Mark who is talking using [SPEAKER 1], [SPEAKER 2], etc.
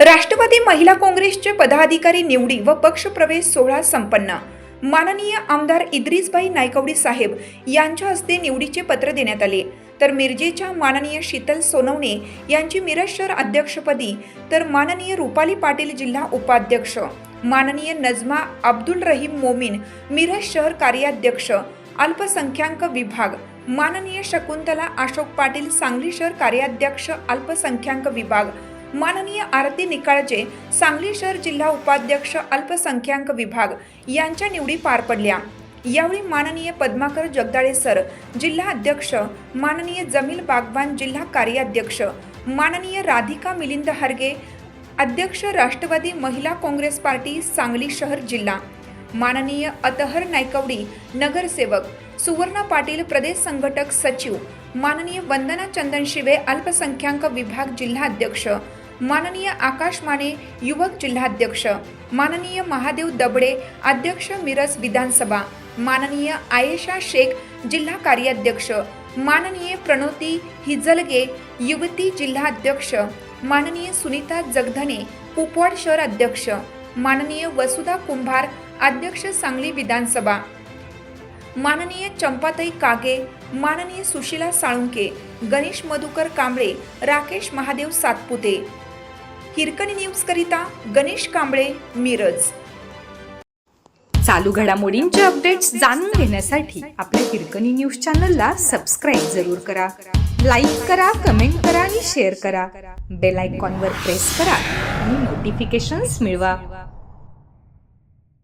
[SPEAKER 1] राष्ट्रवादी महिला काँग्रेसचे पदाधिकारी निवडी व पक्षप्रवेश सोहळा संपन्न. माननीय आमदार इद्रिसबाई नायकवडी साहेब यांच्या हस्ते निवडीचे पत्र देण्यात आले. तर मिरजेच्या माननीय शीतल सोनवणे यांची मिरज शहर अध्यक्षपदी तर माननीय रुपाली पाटील जिल्हा उपाध्यक्ष माननीय नजमा अब्दुल रहीम मोमीन मिरज शहर कार्याध्यक्ष अल्पसंख्याक विभाग माननीय शकुंतला अशोक पाटील सांगली शहर कार्याध्यक्ष अल्पसंख्याक विभाग माननीय आरती निकाळजे सांगली शहर जिल्हा उपाध्यक्ष अल्पसंख्याक विभाग यांच्या निवडी पार पडल्या. यावेळी माननीय पद्माकर जगदाळे सर जिल्हा अध्यक्ष माननीय जमील बागवान जिल्हा कार्याध्यक्ष माननीय राधिका मिलिंद हरगे अध्यक्ष राष्ट्रवादी महिला काँग्रेस पार्टी सांगली शहर जिल्हा. माननीय अतहर नायकवडी नगरसेवक सुवर्णा पाटील प्रदेश संघटक सचिव माननीय वंदना चंदन शिवे अल्पसंख्याक विभाग जिल्हाध्यक्ष माननीय आकाश माने युवक जिल्हाध्यक्ष माननीय महादेव दबडे अध्यक्ष मिरज विधानसभा माननीय आयेशा शेख जिल्हा कार्याध्यक्ष माननीय प्रणोती हिजलगे युवती जिल्हाध्यक्ष माननीय सुनीता जगधने कुपवाड शहर अध्यक्ष माननीय वसुधा कुंभार अध्यक्ष सांगली विधानसभा माननीय चंपाताई कागे माननीय सुशीला साळुंके गणेश मधुकर कांबळे राकेश महादेव सातपुते हिरकणी न्यूज करिता गणेश कांबळे मिरज.
[SPEAKER 2] चालू घडामोडींचे अपडेट्स जाणून घेण्यासाठी आपल्या हिरकणी न्यूज चॅनलला सबस्क्राईब जरूर करा. लाईक करा कमेंट करा आणि शेअर करा. बेल आयकॉनवर प्रेस करा आणि नोटिफिकेशन्स मिळवा.